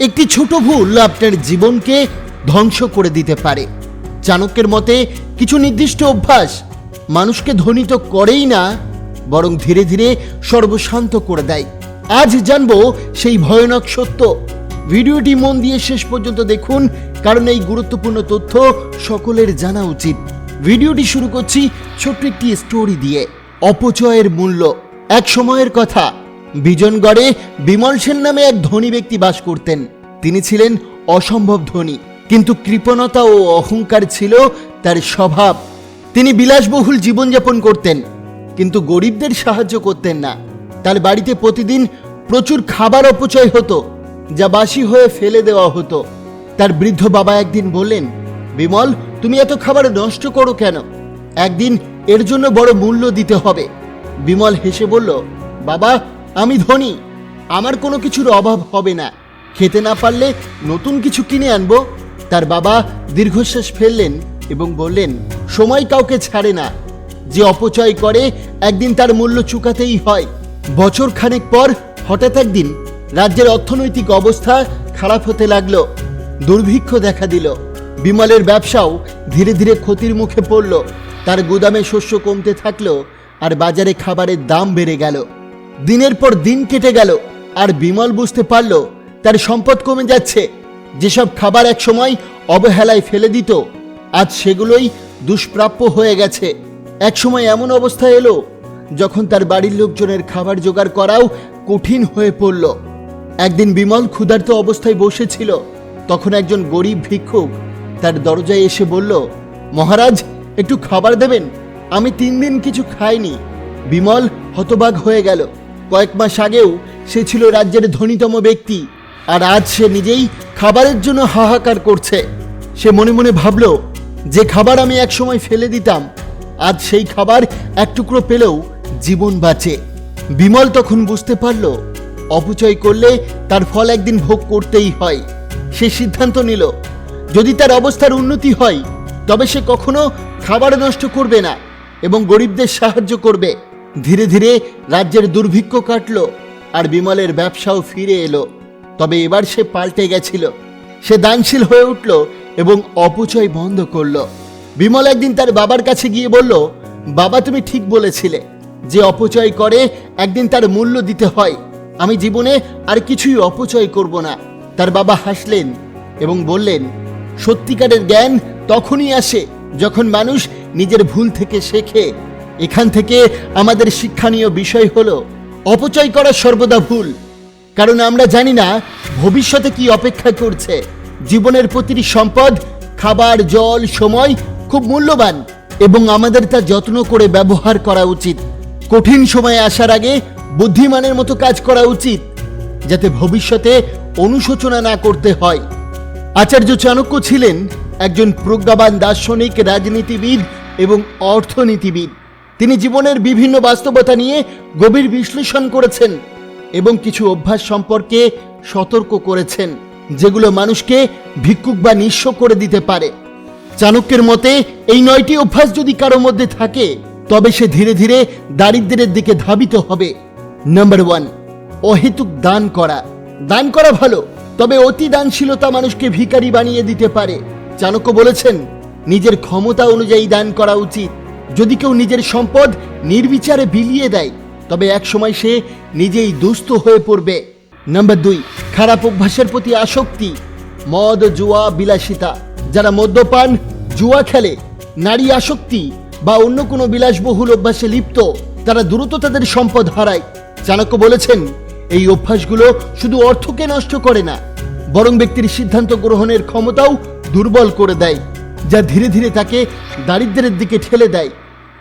একটি ছোট ভুল আপনার জীবনকে ধ্বংস করে দিতে পারে। চাণক্যের মতে, কিছু নির্দিষ্ট অভ্যাস মানুষকে ধ্বনিত করেই না, বরং ধীরে ধীরে সর্বশান্ত করে দেয়। আজ জানব সেই ভয়ানক সত্য। ভিডিওটি মন দিয়ে শেষ পর্যন্ত দেখুন, কারণ এই গুরুত্বপূর্ণ তথ্য সকলের জানা উচিত। ভিডিওটি শুরু করছি ছোট্ট একটি স্টোরি দিয়ে। অপচয়ের মূল্য। এক সময়ের কথা। বিজনগড়ে বিমল সেন নামে এক ধনী ব্যক্তি বাস করতেন। তিনি ছিলেন অসম্ভব ধনী, কিন্তু কৃপণতা ও অহংকার ছিল তার স্বভাব। তিনি বিলাসবহুল জীবনযাপন করতেন, কিন্তু গরিবদের সাহায্য করতেন না। তার বাড়িতে প্রতিদিন প্রচুর খাবার অপচয় হতো, যা বাসি হয়ে ফেলে দেওয়া হতো। তার বৃদ্ধ বাবা একদিন বললেন, বিমল, তুমি এত খাবার নষ্ট করো কেন? একদিন এর জন্য বড় মূল্য দিতে হবে। বিমল হেসে বলল, বাবা আমি ধনী। আমার কোনো কিছুর অভাব হবে না। খেতে না পারলে নতুন কিছু কিনে আনব। তার বাবা দীর্ঘশ্বাস ফেললেন এবং বললেন, সময় কাউকে ছাড়ে না। যে অপচয় করে, একদিন তার মূল্য চুকাতেই হয়। বছর খানেক পর হঠাৎ একদিন রাজ্যের অর্থনৈতিক অবস্থা খারাপ হতে লাগল। দুর্ভিক্ষ দেখা দিল। বিমলের ব্যবসাও ধীরে ধীরে ক্ষতির মুখে পড়ল। তার গুদামে শস্য কমতে থাকল আর বাজারে খাবারের দাম বেড়ে গেল। দিনের পর দিন কেটে গেল, আর বিমল বুঝতে পারল তার সম্পদ কমে যাচ্ছে। যেসব খাবার একসময় অবহেলায় ফেলে দিত, আজ সেগুলোই দুষ্প্রাপ্য হয়ে গেছে। একসময় এমন অবস্থা এলো যখন তার বাড়ির লোকজনের খাবার জোগাড় করাও কঠিন হয়ে পড়ল। একদিন বিমল ক্ষুধার্ত অবস্থায় বসেছিল। তখন একজন গরিব ভিক্ষুক তার দরজায় এসে বলল, মহারাজ, একটু খাবার দেবেন? আমি তিন দিন কিছু খাইনি। বিমল হতবাক হয়ে গেল। কয়েক মাস আগেও সে ছিল রাজ্যের ধনীতম ব্যক্তি, আর আজ সে নিজেই খাবারের জন্য হাহাকার করছে। সে মনে মনে ভাবল, যে খাবার আমি একসময় ফেলে দিতাম, আজ সেই খাবার এক টুকরো পেলেও জীবন বাঁচে। বিমল তখন বুঝতে পারল, অপচয় করলে তার ফল একদিন ভোগ করতেই হয়। সে সিদ্ধান্ত নিল, যদি তার অবস্থার উন্নতি হয়, তবে সে কখনো খাবার নষ্ট করবে না এবং গরিবদের সাহায্য করবে। ধীরে ধীরে রাজ্যের দুর্ভিক্ষ কাটল আর বিমলের ব্যবসাও ফিরে এলো। তবে এবার সে পাল্টে গেছিল। সে দানশীল হয়ে উঠল এবং অপচয় বন্ধ করল। বিমল একদিন তার বাবার কাছে গিয়ে বলল, বাবা, তুমি ঠিক বলেছিলে যে অপচয় করে একদিন তার মূল্য দিতে হয়। আমি জীবনে আর কিছুই অপচয় করব না। তার বাবা হাসলেন এবং বললেন, সত্যিকারের জ্ঞান তখনই আসে যখন মানুষ নিজের ভুল থেকে শেখে। এখান থেকে আমাদের শিক্ষণীয় বিষয় হল অপচয় করা সর্বদা ভুল। কারণ আমরা জানি না ভবিষ্যতে কি অপেক্ষা করছে। জীবনের প্রতিটি সম্পদ, খাবার, জল, সময় খুব মূল্যবান এবং আমাদের তা যত্ন করে ব্যবহার করা উচিত। কঠিন সময়ে আসার আগে বুদ্ধিমানের মতো কাজ করা উচিত, যাতে ভবিষ্যতে অনুশোচনা না করতে হয়। আচার্য চাণক্য ছিলেন একজন প্রজ্ঞাবান দার্শনিক, রাজনীতিবিদ এবং অর্থনীতিবিদ। তিনি জীবনের বিভিন্ন বাস্তবতা নিয়ে গভীর বিশ্লেষণ করেছেন এবং কিছু অভ্যাস সম্পর্কে সতর্ক করেছেন, যেগুলো মানুষকে ভিক্ষুক বা নিঃস্ব করে দিতে পারে। চাণক্যের মতে, এই নয়টি অভ্যাস যদি কারও মধ্যে থাকে, তবে সে ধীরে ধীরে দারিদ্র্যের দিকে ধাবিত হবে। নাম্বার ওয়ান, অহেতুক দান করা। দান করা ভালো, তবে অতি দানশীলতা মানুষকে ভিখারি বানিয়ে দিতে পারে। চাণক্য বলেছেন, নিজের ক্ষমতা অনুযায়ী দান করা উচিত। যদি কেউ নিজের সম্পদ নির্বিচারে বিলিয়ে দেয়, তবে একসময় সে নিজেই দুস্থ হয়ে পড়বে। নাম্বার দুই, খারাপ অভ্যাসের প্রতি আসক্তি, মদ, জুয়া, বিলাসিতা। যারা মদ্যপান, জুয়া খেলে, নারী আসক্তি বা অন্য কোনো বিলাসবহুল অভ্যাসে লিপ্ত, তারা দ্রুত তাদের সম্পদ হারায়। চাণক্য বলেছেন, এই অভ্যাসগুলো শুধু অর্থকে নষ্ট করে না, বরং ব্যক্তির সিদ্ধান্ত গ্রহণের ক্ষমতাও দুর্বল করে দেয়, যা ধীরে ধীরে তাকে দারিদ্র্যের দিকে ঠেলে দেয়।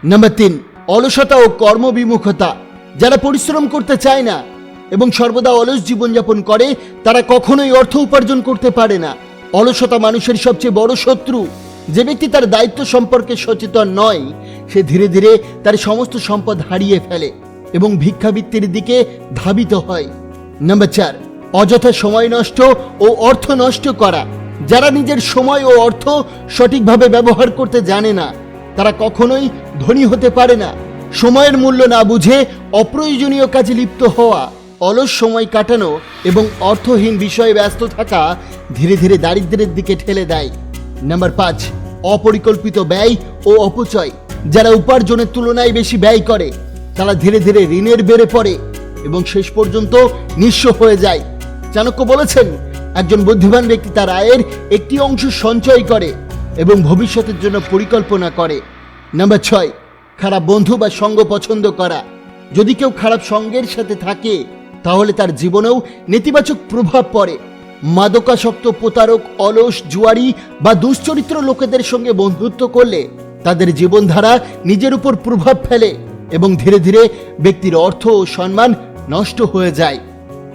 নাম্বার তিন, অলসতা ও কর্মবিমুখতা। যারা পরিশ্রম করতে চায় না এবং সর্বদা অলস জীবনযাপন করে, তারা কখনোই অর্থ উপার্জন করতে পারে না। অলসতা মানুষের সবচেয়ে বড় শত্রু। যে ব্যক্তি তার দায়িত্ব সম্পর্কে সচেতন নয়, সে ধীরে ধীরে তার সমস্ত সম্পদ হারিয়ে ফেলে এবং ভিক্ষাবৃত্তির দিকে ধাবিত হয়। নাম্বার চার, অযথা সময় নষ্ট ও অর্থ নষ্ট করা। যারা নিজের সময় ও অর্থ সঠিকভাবে ব্যবহার করতে জানে না তারা কখনোই ধনী হতে পারে না। সময়ের মূল্য না বুঝে অপ্রয়োজনীয় কাজে লিপ্ত হওয়া, অলস সময় কাটানো এবং অর্থহীন বিষয়ে ব্যস্ত থাকা ধীরে ধীরে দারিদ্র্যের দিকে ঠেলে দেয়। নাম্বার পাঁচ, অপরিকল্পিত ব্যয় ও অপচয়। যারা উপার্জনের তুলনায় বেশি ব্যয় করে, তারা ধীরে ধীরে ঋণের বেড়ে পড়ে এবং শেষ পর্যন্ত নিঃস্ব হয়ে যায়। চাণক্য বলেছেন, একজন বুদ্ধিমান ব্যক্তি তার আয়ের একটি অংশ সঞ্চয় করে এবং ভবিষ্যতের জন্য পরিকল্পনা করে। নাম্বার ছয়, খারাপ বন্ধু বা সঙ্গ পছন্দ করা। যদি কেউ খারাপ সঙ্গের সাথে থাকে, তাহলে তার জীবনেও নেতিবাচক প্রভাব পড়ে। মাদকাসক্ত প্রতারক, অলস জুয়ারি বা দুশ্চরিত্র লোকেদের সঙ্গে বন্ধুত্ব করলে তাদের জীবনধারা নিজের উপর প্রভাব ফেলে এবং ধীরে ধীরে ব্যক্তির অর্থ ও সম্মান নষ্ট হয়ে যায়।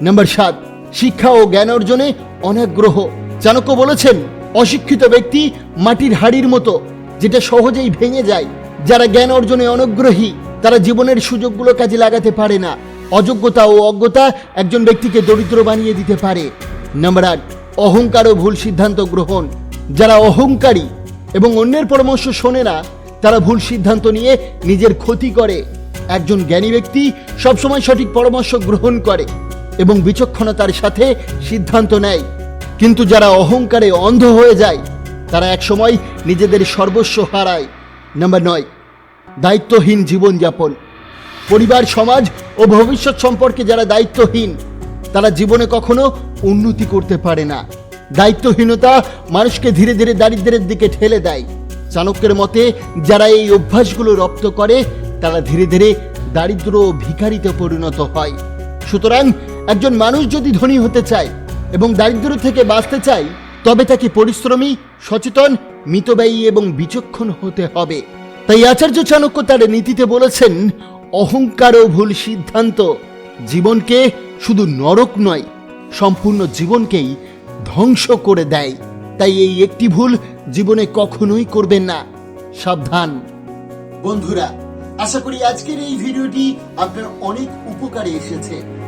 নাম্বার সাত, শিক্ষা ও জ্ঞান অর্জনে অনাগ্রহ। চাণক্য বলেছেন অশিক্ষিত ব্যক্তি মাটির হাড়ির মতো, যেটা সহজেই ভেঙে যায়। যারা জ্ঞান অর্জনে অনগ্রহী, তারা জীবনের সুযোগগুলো কাজে লাগাতে পারে না। অযোগ্যতা ও অজ্ঞতা একজন ব্যক্তিকে দরিদ্র বানিয়ে দিতে পারে। নাম্বার আট, অহংকার ও ভুল সিদ্ধান্ত গ্রহণ। যারা অহংকারী এবং অন্যের পরামর্শ শোনে না, তারা ভুল সিদ্ধান্ত নিয়ে নিজের ক্ষতি করে। একজন জ্ঞানী ব্যক্তি সবসময় সঠিক পরামর্শ গ্রহণ করে এবং বিচক্ষণতার সাথে সিদ্ধান্ত নেয়। কিন্তু যারা অহংকারে অন্ধ হয়ে যায়, তারা একসময় নিজেদের সর্বস্ব হারায়। নাম্বার নয়, দায়িত্বহীন জীবনযাপন। পরিবার, সমাজ ও ভবিষ্যৎ সম্পর্কে যারা দায়িত্বহীন, তারা জীবনে কখনো উন্নতি করতে পারে না। দায়িত্বহীনতা মানুষকে ধীরে ধীরে দারিদ্র্যের দিকে ঠেলে দেয়। চাণক্যের মতে, যারা এই অভ্যাসগুলো রপ্ত করে, তারা ধীরে ধীরে দারিদ্র ও ভিখারিতে পরিণত হয়। সুতরাং একজন মানুষ যদি ধনী হতে চায় এবং দারিদ্র থেকে বাঁচতে চায় তবে তাকে পরিশ্রমী, সচেতন, মিতব্যয়ী এবং বিচক্ষণ হতে হবে। তাই আচার্য চাণক্য তার নীতিতে বলেছেন, অহংকার ও ভুল সিদ্ধান্ত জীবনকে শুধু নরক নয়, সম্পূর্ণ জীবনকেই ধ্বংস করে দেয়। তাই এই একটি ভুল জীবনে কখনোই করবেন না। সাবধান। বন্ধুরা, আশা করি আজকের এই ভিডিওটি আপনার অনেক উপকারে এসেছে।